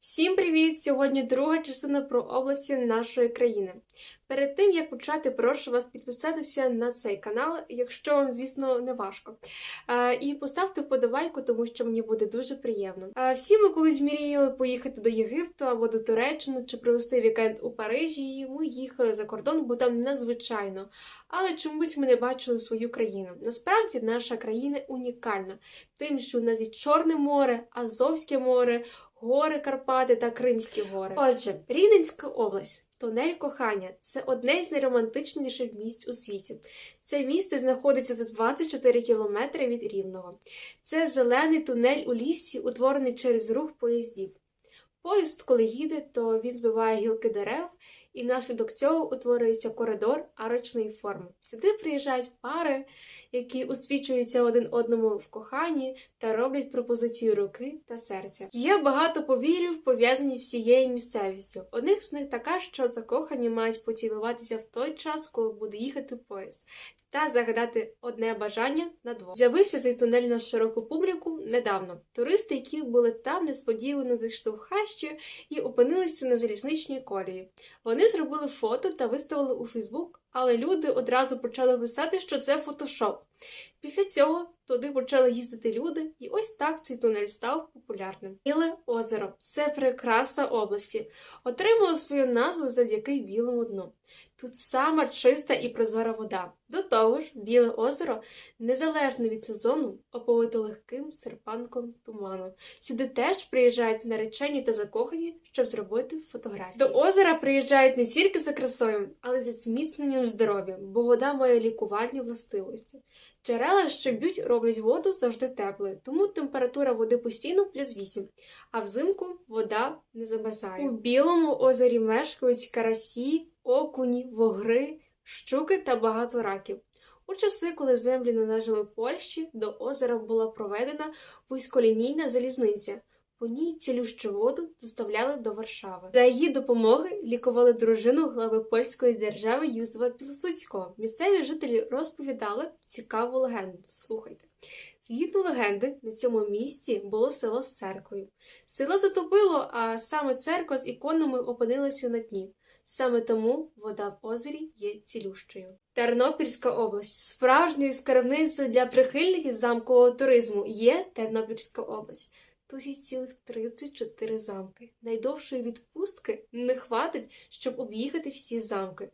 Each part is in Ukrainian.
Всім привіт! Сьогодні друга частина про області нашої країни. Перед тим як почати, прошу вас підписатися на цей канал, якщо вам, звісно, не важко. Е, І поставте вподобайку, тому що мені буде дуже приємно. Е, Всі ми колись мріяли поїхати до Єгипту або до Туреччини чи провести вікенд у Парижі. І ми їхали за кордон, бо там надзвичайно. Але чомусь ми не бачили свою країну. Насправді наша країна унікальна, тим, що у нас є Чорне море, Азовське море, гори Карпати та Кримські гори. Отже, Рівненська область. Тунель кохання це одне з найромантичніших місць у світі. Це місце знаходиться за 24 кілометри від Рівного. Це зелений тунель у лісі, утворений через рух поїздів. Поїзд, коли їде, то він збиває гілки дерев, і внаслідок цього утворюється коридор арочної форми. Сюди приїжджають пари, які освічуються один одному в коханні та роблять пропозицію руки та серця. Є багато повірів, пов'язані з цією місцевістю. Одних з них така, що закохані мають поцілуватися в той час, коли буде їхати поїзд. Та загадати одне бажання на двох. З'явився цей тунель на широку публіку недавно. Туристи, які були там, несподівано зайшли в хащі і опинилися на залізничній колії. Вони зробили фото та виставили у Фейсбук, але люди одразу почали писати, що це фотошоп. Після цього туди почали їздити люди, і ось так цей тунель став популярним. Біле озеро це прикраса області, отримало свою назву завдяки білому дну. Тут сама чиста і прозора вода. До того ж, біле озеро, незалежно від сезону, оповито легким серпанком туману. Сюди теж приїжджають наречені та закохані, щоб зробити фотографії. До озера приїжджають не тільки за красою, але й за зміцненням здоров'я, бо вода має лікувальні властивості. Джерела, що б'ють, роблять воду завжди теплою, тому температура води постійно плюс 8, а взимку вода не замерзає. У білому озері мешкають карасі, окуні, вогри, щуки та багато раків. У часи, коли землі належали Польщі, до озера була проведена вузьколінійна залізниця. По ній цілющу воду доставляли до Варшави. За її допомоги лікували дружину глави польської держави Юзефа Пілсудського. Місцеві жителі розповідали цікаву легенду. Слухайте. Згідно легенди, на цьому місці було село з церквою. Село затопило, а саме церква з іконами опинилася на дні. Саме тому вода в озері є цілющою. Тернопільська область справжньою скарбницею для прихильників замкового туризму є Тернопільська область. Тут є цілих 34 замки. Найдовшої відпустки не хватить, щоб об'їхати всі замки.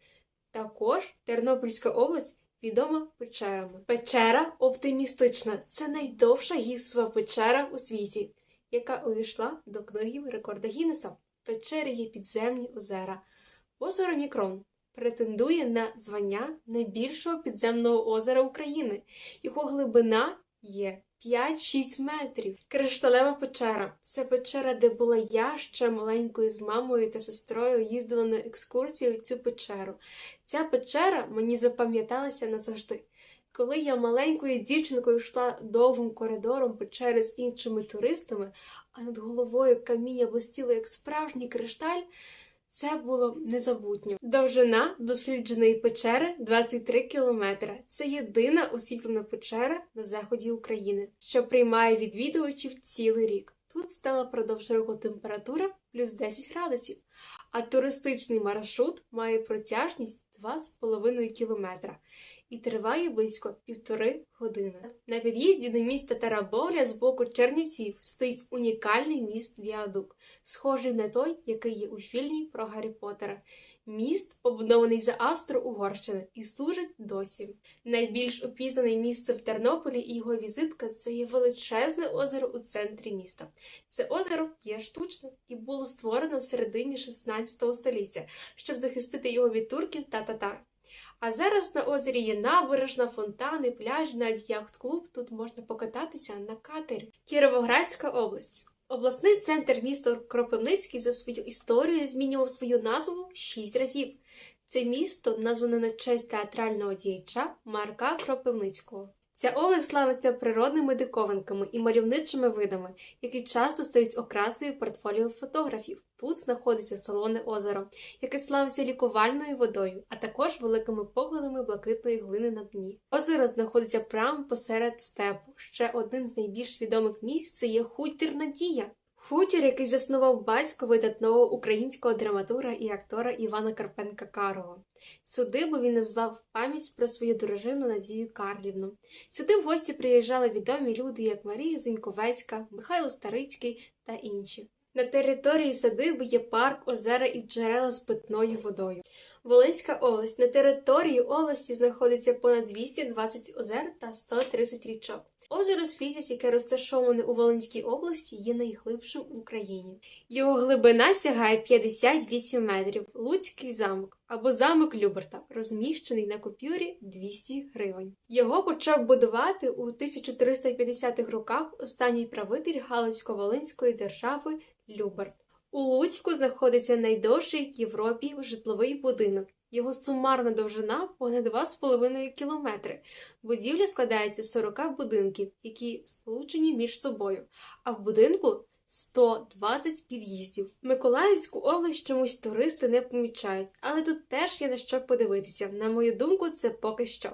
Також Тернопільська область відома печерами. Печера оптимістична це найдовша гіпсова печера у світі, яка увійшла до книги рекорда Гіннеса. В печері є підземні озера. Озеро Мікрон претендує на звання найбільшого підземного озера України. Його глибина є 5-6 метрів. Кришталева печера це печера, де була я ще маленькою з мамою та сестрою їздила на екскурсію в цю печеру. Ця печера мені запам'яталася назавжди. Коли я маленькою дівчинкою йшла довгим коридором печери з іншими туристами, а над головою каміння блистіло як справжній кришталь. Це було незабутньо. Довжина дослідженої печери 23 кілометри. Це єдина освітлена печера на заході України, що приймає відвідувачів цілий рік. Тут стала продовж року температура плюс 10 градусів, а туристичний маршрут має протяжність 2,5 кілометра і триває близько півтори години. На під'їзді до міста Тарабовля з боку Чернівців стоїть унікальний міст Віадук, схожий на той, який є у фільмі про Гаррі Поттера. Міст побудований за Австро-Угорщини і служить досі. Найбільш опізнаний місце в Тернополі і його візитка це є величезне озеро у центрі міста. Це озеро є штучним і було створено в середині 16 століття, щоб захистити його від турків та татар. А зараз на озері є набережна, фонтани, пляж, навіть яхт-клуб. Тут можна покататися на катері. Кіровоградська область. Обласний центр міста Кропивницький за свою історію змінював свою назву шість разів. Це місто назване на честь театрального діяча Марка Кропивницького. Ця область славиться природними диковинками і мальовничими видами, які часто стають окрасою портфоліо фотографів. Тут знаходиться солоне озеро, яке славиться лікувальною водою, а також великими покладами блакитної глини на дні. Озеро знаходиться прямо посеред степу. Ще один з найбільш відомих місць це є хутір Надія. Хутір, який заснував батько видатного українського драматура і актора Івана Карпенка Карого. Сюдибу він назвав пам'ять про свою дружину Надію Карлівну. Сюди в гості приїжджали відомі люди, як Марія Зіньковецька, Михайло Старицький та інші. На території садиби є парк, озера і джерела з питною водою. Волинська область. На території області знаходиться понад 220 озер та 130 річок. Озеро Світязь, яке розташоване у Волинській області, є найглибшим в Україні. Його глибина сягає 58 метрів. Луцький замок або замок Люберта, розміщений на купюрі 200 гривень. Його почав будувати у 1350-х роках останній правитель Галицько-Волинської держави Люберт. У Луцьку знаходиться найдовший в Європі житловий будинок. Його сумарна довжина понад 2,5 кілометри. Будівля складається з 40 будинків, які сполучені між собою, а в будинку 120 під'їздів. Миколаївську область чомусь туристи не помічають, але тут теж є на що подивитися. На мою думку, це поки що.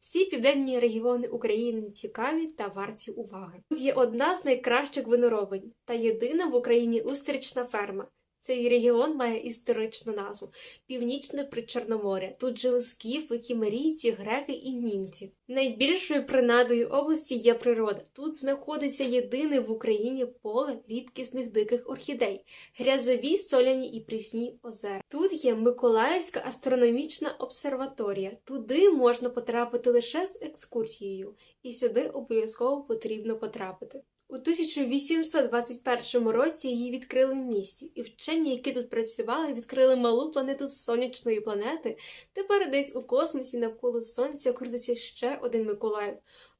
Всі південні регіони України цікаві та варті уваги. Тут є одна з найкращих виноробень та єдина в Україні устрічна ферма. Цей регіон має історичну назву Північне Причорноморя. Тут жили скіфи, кімерійці, греки і німці. Найбільшою принадою області є природа. Тут знаходиться єдине в Україні поле рідкісних диких орхідей, грязові, соляні і прісні озера. Тут є Миколаївська астрономічна обсерваторія. Туди можна потрапити лише з екскурсією, і сюди обов'язково потрібно потрапити. У 1821 році її відкрили в місті, і вчені, які тут працювали, відкрили малу планету з сонячної планети. Тепер десь у космосі навколо сонця крутиться ще один Миколаїв,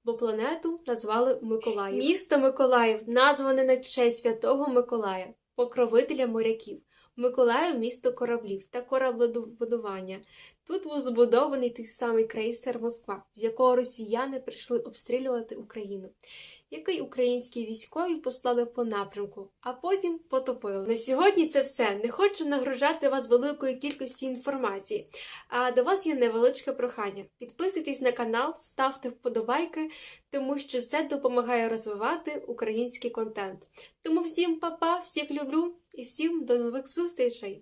бо планету назвали Миколаїв. Місто Миколаїв назване на честь святого Миколая, покровителя моряків. Миколаїв місто кораблів та кораблебудування. Тут був збудований той самий крейсер Москва, з якого росіяни прийшли обстрілювати Україну, який українські військові послали по напрямку, а потім потопили. На сьогодні це все. Не хочу нагружати вас великою кількістю інформації. А до вас є невеличке прохання. Підписуйтесь на канал, ставте вподобайки, тому що це допомагає розвивати український контент. Тому всім па-па, всіх люблю і всім до нових зустрічей!